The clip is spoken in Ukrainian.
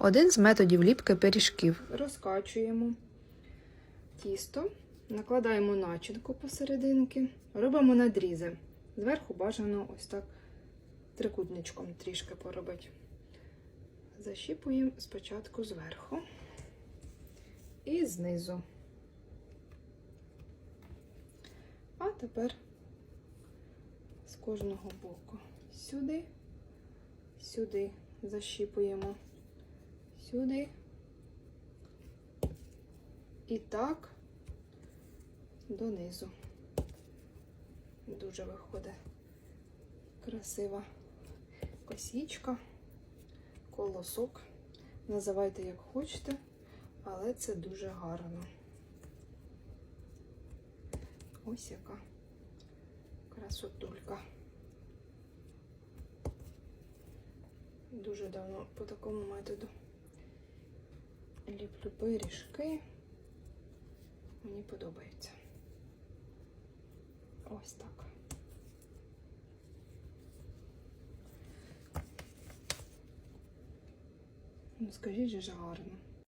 Один з методів ліпки пиріжків. Розкачуємо тісто, накладаємо начинку посерединки, робимо надрізи. Зверху бажано ось так трикутничком трішки поробити. Защіпуємо спочатку зверху і знизу. А тепер з кожного боку сюди, сюди защіпуємо, сюди. І так донизу. Дуже виходить красива косічка, колосок. Називайте як хочете, але це дуже гарно. Ось яка красотулька. Дуже давно по такому методу ліплю пиріжки. Мені подобається. Ось так. Ну, скажіть же ж гарно.